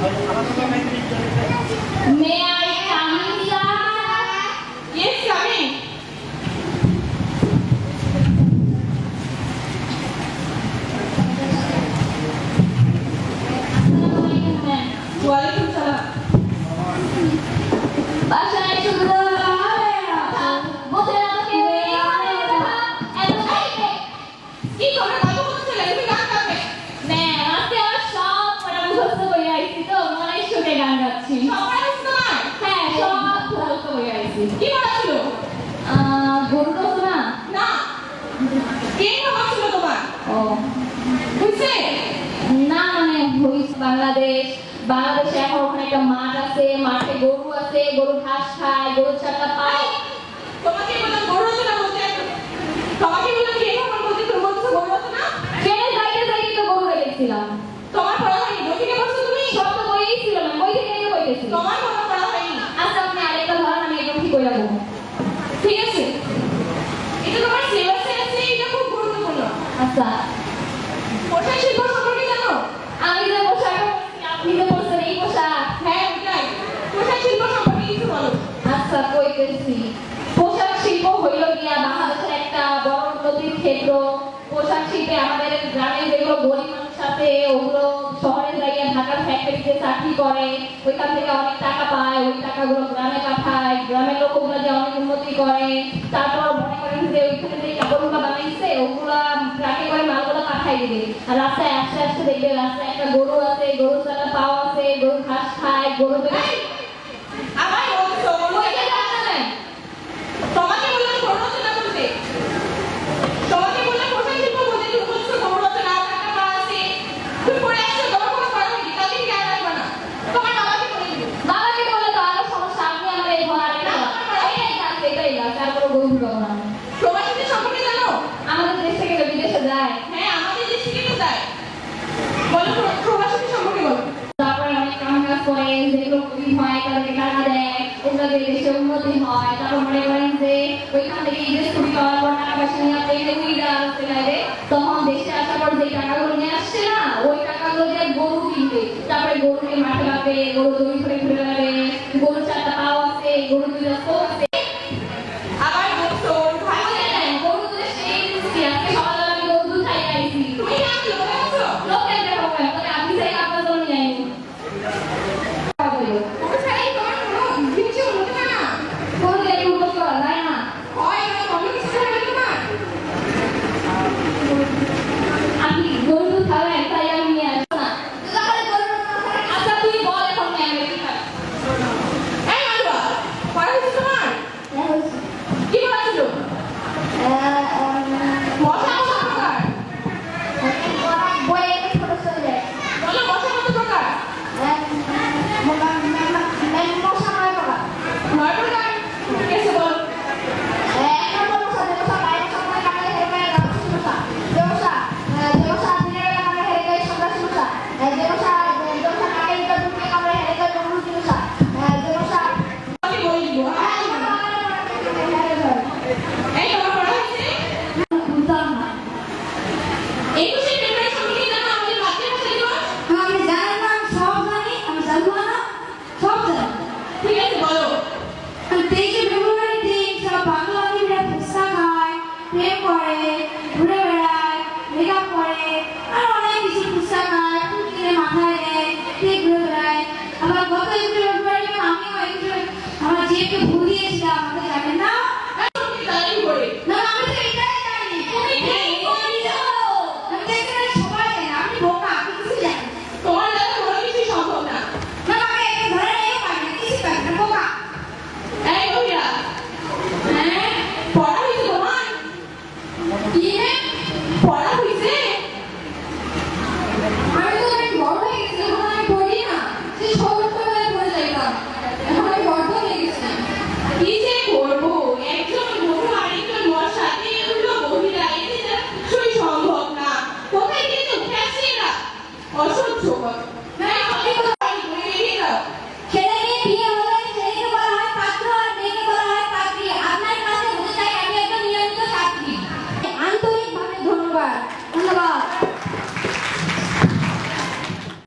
May I come in, sir? Yes, come in. আসসালামু আলাইকুম, ma'am। ওয়ালাইকুম সালাম বাসায় শুধু কথা, বসে না তো কেউ এই ঘরে কথা, এত চাইতে। কি গান গাচ্ছি। হ্যাঁ, সব মুখস্থ করে আইছি। কি বলা ছিল গরু না? না। কে খাবার ছিল তোমার? ও, বুঝছে না মানে বাংলাদেশ। বাংলাদেশে এখন ওখানে একটা মাঠ আছে মাঠে গরু আছে গরু ঘাস খায় গরু ছাটা পায়। তোমাকে বললাম গরু আছে বলতে তোমাকে বললাম কে খাবার বলতে তুমি বলছো গরু আছে না ট্রেনে যাইতে যাইতে তো গরু রেখেছিলাম তোমার পড়া হয়নি বই থেকে পড়ছো তুমি সব তো বইই ছিল না বই থেকে নিয়ে বইতেছি তোমার কোনো পড়া হয়নি আচ্ছা আপনি আরেকটা ধরেন আমি ঠিক আছে? এটা তোমার সিলেবাসে আছে এটা খুব গুরুত্বপূর্ণ। আচ্ছা। পোশাক শিল্প সম্পর্কে জানো? আমি যে পোশাক আপনি যে বলছেন এই পোশাক। হ্যাঁ ওটাই। পোশাক শিল্প সম্পর্কে কিছু বলো। আচ্ছা কইতেছি। পোশাক শিল্প হইল গিয়া বাংলাদেশের একটা বড় উন্নতির ক্ষেত্র। পোশাক শিল্পে আমাদের গ্রামে যেগুলো গরিব মানুষ আছে ওগুলো শহরে যাইয়া ঢাকার ফ্যাক্টরিতে চাকরি করে। ওইখান থেকে অনেক টাকা পায় ওই টাকাগুলো গ্রামে গ্রামের লোকগুলো যে অনেক উন্নতি করে তারপর মনে করেন যে ওইখানে যে কাপড়গুলা বানাইছে ওগুলা ট্রাকে করে মালগুলা পাঠাই দিবে। আর রাস্তায় আস্তে আস্তে দেখবে রাস্তায় একটা গরু আছে গরু চালা পাও আছে গরু ঘাস খায় গরু এই, আবার বলছো গরু ওইটা জানেন তোমাকে বললাম গরু আছে না বলতে তোমাকে বললাম পোশাক শিল্প বলতে তুমি বলছো গরু আছে না টাকা পা আছে তুমি পড়ে আসছো তোমার কোনো পড়া হয়নি তাহলে কি আর রাখবে না তোমার বাবাকে বলে দিবে বাবাকে বলে তো আরও সমস্যা আপনি আমার এই ঘর আরেকটা এটাই আছে এটাই আছে আর কোনো গরু ঢুকাবো না আমি। প্রবাসীদের সম্পর্কে জানো আমাদের দেশ থেকে যে বিদেশে যায় হ্যাঁ আমাদের দেশ থেকে তো যায় বলো প্র- প্রবাসীদের সম্পর্কে বলো তারপরে অনেক কাম কাজ করে যেগুলো গরিব হয় তাদেরকে টাকা দেয় ওগুলো দিয়ে দেশে উন্নতি হয় তারপর মনে করেন যে ওইখান থেকে ঈদের ছুটি পাওয়ার পর টাকা নিয়ে আপনি উইদা আসতে গেলে তখন দেশে আসার পর যে টাকাগুলো নিয়ে আসছে না ওই টাকাগুলো দিয়ে গরু কিনবে তারপরে গরু নিয়ে মাঠে যাবে গরু দড়ি ঘুরে ঘুরে বেড়াবে গরু চারটা পাও আছে গরু দুইটা চোখ আছে আবার বলছো ভাই বুঝলেন না? গরু দুধের সেই মিষ্টি। আজকে সকালবেলা আমি গরু দুধ খাইয়ে আইছি। তুমি না কি বলে আছো লোকের দেখো কেন? তবে আপনি চাইলে আপনার জন্য নিয়ে আইন। খাওয়া হইল। গরু ছাড়াই তোমার কোনো জিনিসই উন্নতি হয় না গরু দিয়ে একটু উন্নত করা যায় না? হয় না কম কিছু হবে তোমার আপনি গরু দুধ খাবেন, তাই আমি নিয়ে আসব না। আচ্ছা, তুই বল এখন নিয়ে আমি কি খাব? এই মালুয়া পড়া হয়েছে তোমার কি পড়া ছিল মশা কত প্রকার বলো মশা কত প্রকার নয় প্রকার ঠিক আছে বলো আমি বলে দিব হ্যাঁ এই তোমার পড়া হয়েছে একুশে ফেব্রুয়ারি সম্পর্কে জানো আমাদের মাতৃভাষা দিবস ঠিক আছে বলো তেইশে ফেব্রুয়ারি দিন সব বাংলা বাঙালিরা ফুচকা খায় প্রেম করে ঘুরে বেড়ায়, মেকআপ করে, আর অনেক কিছু ফুচকা আয় ফুল মাথায় দেয় ঠিক ঘুরে বেড়ায়। আবার গত একটু ফেব্রুয়ারি আমিও একটু আমার যেহেতু ভুল দিয়েছিলাম, আমাকে জানেন না? 好像什么。